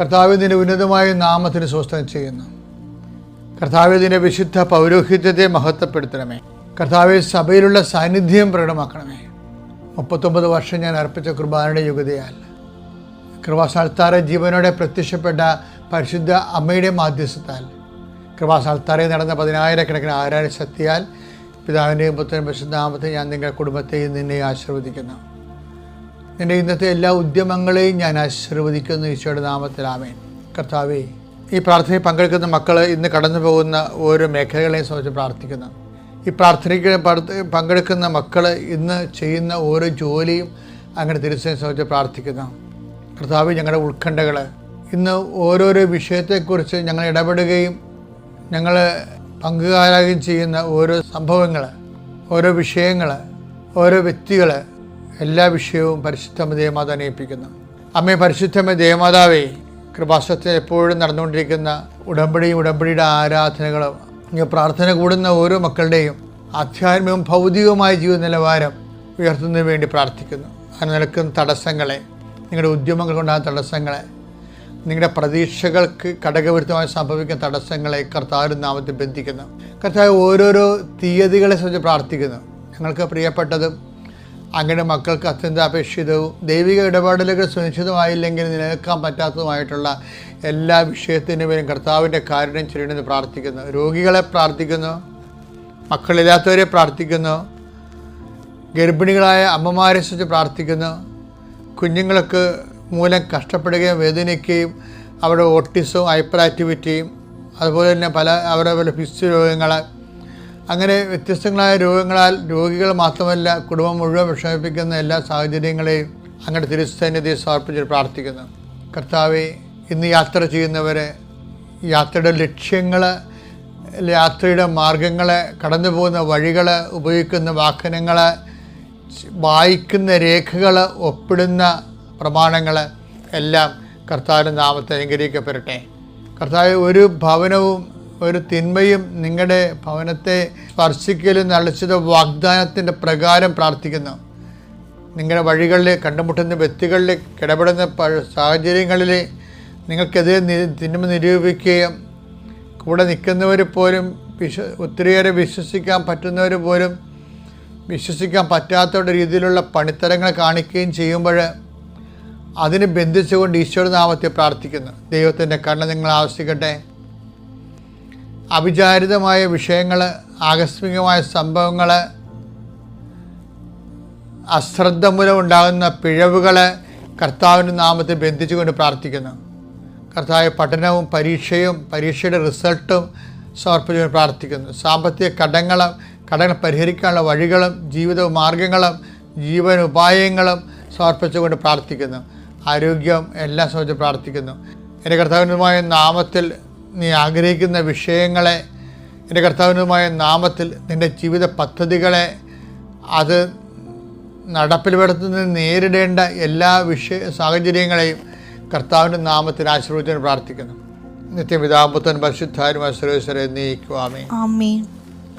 കർത്താവിന്റെ ഉന്നതമായ നാമത്തിന് സ്വസ്ഥം ചെയ്യുന്നു. കർത്താവിന്റെ വിശുദ്ധ പൗരോഹിത്യത്തെ മഹത്വപ്പെടുത്തണമേ. കർത്താവ് സഭയിലുള്ള സാന്നിധ്യം പ്രകടമാക്കണമേ. മുപ്പത്തൊമ്പത് വർഷം ഞാൻ അർപ്പിച്ച കുർബാനയുടെ യുഗതയാൽ കൃപാസാൽത്താറെ ജീവനോടെ പ്രത്യക്ഷപ്പെട്ട പരിശുദ്ധ അമ്മയുടെ മാധ്യസ്ഥത്താൽ. കൃപാസാൽത്താറെ നടന്ന പതിനായിരക്കണക്കിന് ആരാധന ശക്തിയാൽ പിതാവിന്റെയും പുത്രനും പരിശുദ്ധാമത്തെ ഞാൻ നിങ്ങളുടെ കുടുംബത്തെയും നിന്നെ ആശീർവദിക്കുന്നു. നിന്റെ ഇന്നത്തെ എല്ലാ ഉദ്യമങ്ങളെയും ഞാൻ ആശീർവദിക്കുന്നു ഈശോയുടെ നാമത്തിൽ. ആമേൻ. കർത്താവേ ഈ പ്രാർത്ഥനയിൽ പങ്കെടുക്കുന്ന മക്കൾ ഇന്ന് കടന്നു പോകുന്ന ഓരോ മേഖലകളെയും സംബന്ധിച്ച് പ്രാർത്ഥിക്കുന്നു. ഈ പ്രാർത്ഥനയ്ക്ക് പങ്കെടുക്കുന്ന മക്കൾ ഇന്ന് ചെയ്യുന്ന ഓരോ ജോലിയും അങ്ങനെ തിരിച്ചതിനെ സംബന്ധിച്ച് പ്രാർത്ഥിക്കുന്നു. കർത്താവ് ഞങ്ങളുടെ ഉത്കണ്ഠകൾ ഇന്ന് ഓരോരോ വിഷയത്തെക്കുറിച്ച് ഞങ്ങൾ ഇടപെടുകയും ഞങ്ങൾ പങ്കുകാരാകുകയും ചെയ്യുന്ന ഓരോ സംഭവങ്ങൾ ഓരോ വിഷയങ്ങൾ ഓരോ വ്യക്തികൾ എല്ലാ വിഷയവും പരിശുദ്ധമ ദേവമാത അനയിപ്പിക്കുന്നു അമ്മേ പരിശുദ്ധമ ദേവമാതാവേ കൃപാസത്തിൽ എപ്പോഴും നടന്നുകൊണ്ടിരിക്കുന്ന ഉടമ്പടിയും ഉടമ്പടിയുടെ ആരാധനകളും ഇങ്ങനെ പ്രാർത്ഥന കൂടുന്ന ഓരോ മക്കളുടെയും ആധ്യാത്മികവും ഭൗതികവുമായ ജീവിത നിലവാരം ഉയർത്തുന്നതിന് വേണ്ടി പ്രാർത്ഥിക്കുന്നു. അങ്ങനെ നിൽക്കുന്ന തടസ്സങ്ങളെ നിങ്ങളുടെ ഉദ്യമങ്ങൾ കൊണ്ടായ തടസ്സങ്ങളെ നിങ്ങളുടെ പ്രതീക്ഷകൾക്ക് ഘടകവിരുദ്ധമായി സംഭവിക്കുന്ന തടസ്സങ്ങളെ കർത്താവിന്റെ നാമത്തിൽ ബന്ധിക്കുന്നു. കർത്താവ് ഓരോരോ തീയതികളെ സംബന്ധിച്ച് പ്രാർത്ഥിക്കുന്നു. ഞങ്ങൾക്ക് പ്രിയപ്പെട്ടതും അങ്ങനെ മക്കൾക്ക് അത്യന്താപേക്ഷിതവും ദൈവിക ഇടപാടലുകൾ സുനിശ്ചിതമായില്ലെങ്കിൽ നിലനിൽക്കാൻ പറ്റാത്തതുമായിട്ടുള്ള എല്ലാ വിഷയത്തിന്റെ പേരും കർത്താവിന്റെ കാരുണ്യം ചെയ്യണമെന്ന് പ്രാർത്ഥിക്കുന്നു. രോഗികളെ പ്രാർത്ഥിക്കുന്നു. മക്കളില്ലാത്തവരെ പ്രാർത്ഥിക്കുന്നു. ഗർഭിണികളായ അമ്മമാരെ സംബന്ധിച്ച് പ്രാർത്ഥിക്കുന്നു. കുഞ്ഞുങ്ങൾക്ക് മൂലം കഷ്ടപ്പെടുകയും വേദനിക്കുകയും അവരുടെ ഓട്ടിസവും ഹൈപ്പർ ആക്ടിവിറ്റിയും അതുപോലെ തന്നെ പല അവരുടെ പല ഫിസ്റ്റ് രോഗങ്ങൾ അങ്ങനെ വ്യത്യസ്തങ്ങളായ രോഗങ്ങളാൽ രോഗികൾ മാത്രമല്ല കുടുംബം മുഴുവൻ വിഷമിപ്പിക്കുന്ന എല്ലാ സാഹചര്യങ്ങളെയും അങ്ങനെ തിരുസന്നിധി സമർപ്പിച്ച് പ്രാർത്ഥിക്കുന്നു. കർത്താവെ ഇന്ന് യാത്ര ചെയ്യുന്നവരെ യാത്രയുടെ ലക്ഷ്യങ്ങൾ യാത്രയുടെ മാർഗങ്ങൾ കടന്നു പോകുന്ന വഴികൾ ഉപയോഗിക്കുന്ന വാഹനങ്ങൾ വായിക്കുന്ന രേഖകൾ ഒപ്പിടുന്ന പ്രമാണങ്ങൾ എല്ലാം കർത്താവിന്റെ നാമത്തെ അനുഗ്രഹിക്കപ്പെടട്ടെ. കർത്താവ് ഒരു ഭവനവും ഒരു തിന്മയും നിങ്ങളുടെ ഭവനത്തെ സ്പർശിക്കലും നളിച്ചത് വാഗ്ദാനത്തിന്റെ പ്രകാരം പ്രാർത്ഥിക്കുന്നു. നിങ്ങളുടെ വഴികളിൽ കണ്ടുമുട്ടുന്ന വ്യക്തികളിൽ ഇടപെടുന്ന സാഹചര്യങ്ങളിൽ നിങ്ങൾക്കെതിരെ തിന്മ നിരൂപിക്കുകയും കൂടെ നിൽക്കുന്നവർ പോലും വിശ്വ ഒത്തിരിയേറെ വിശ്വസിക്കാൻ പറ്റുന്നവർ പോലും വിശ്വസിക്കാൻ പറ്റാത്ത രീതിയിലുള്ള പണിത്തരങ്ങൾ കാണിക്കുകയും ചെയ്യുമ്പോൾ അതിനെ ബന്ധിച്ചുകൊണ്ട് ഈശോയുടെ നാമത്തെ പ്രാർത്ഥിക്കുന്നു. ദൈവത്തിന്റെ കണ്ണ് നിങ്ങൾ ആവശ്യിക്കട്ടെ അവിചാരിതമായ വിഷയങ്ങൾ ആകസ്മികമായ സംഭവങ്ങൾ അശ്രദ്ധ മൂലം ഉണ്ടാകുന്ന പിഴവുകൾ കർത്താവിന്റെ നാമത്തിൽ ബന്ധിച്ചുകൊണ്ട് പ്രാർത്ഥിക്കുന്നു. കർത്താവ് പഠനവും പരീക്ഷയും പരീക്ഷയുടെ റിസൾട്ടും സമർപ്പിച്ചുകൊണ്ട് പ്രാർത്ഥിക്കുന്നു. സാമ്പത്തിക കടങ്ങളും കടങ്ങൾ പരിഹരിക്കാനുള്ള വഴികളും ജീവിത മാർഗങ്ങളും ജീവൻ ഉപായങ്ങളും സമർപ്പിച്ചുകൊണ്ട് പ്രാർത്ഥിക്കുന്നു. ആരോഗ്യം എല്ലാം സംബന്ധിച്ച് പ്രാർത്ഥിക്കുന്നു. എന്റെ കർത്താവിനുമായ നാമത്തിൽ നീ ആഗ്രഹിക്കുന്ന വിഷയങ്ങളെ എന്റെ കർത്താവിനുമായ നാമത്തിൽ നിന്റെ ജീവിത പദ്ധതികളെ അത് നടപ്പിൽ വരുത്തുന്ന നേരിടേണ്ട എല്ലാ വിഷയ സാഹചര്യങ്ങളെയും കർത്താവിന്റെ നാമത്തിൽ ആശീർവദിച്ചു പ്രാർത്ഥിക്കുന്നു. നിത്യപിതാപുത്തൻ പരിശുദ്ധാരും സർവേശ്വരെ നീക്കുവാമേ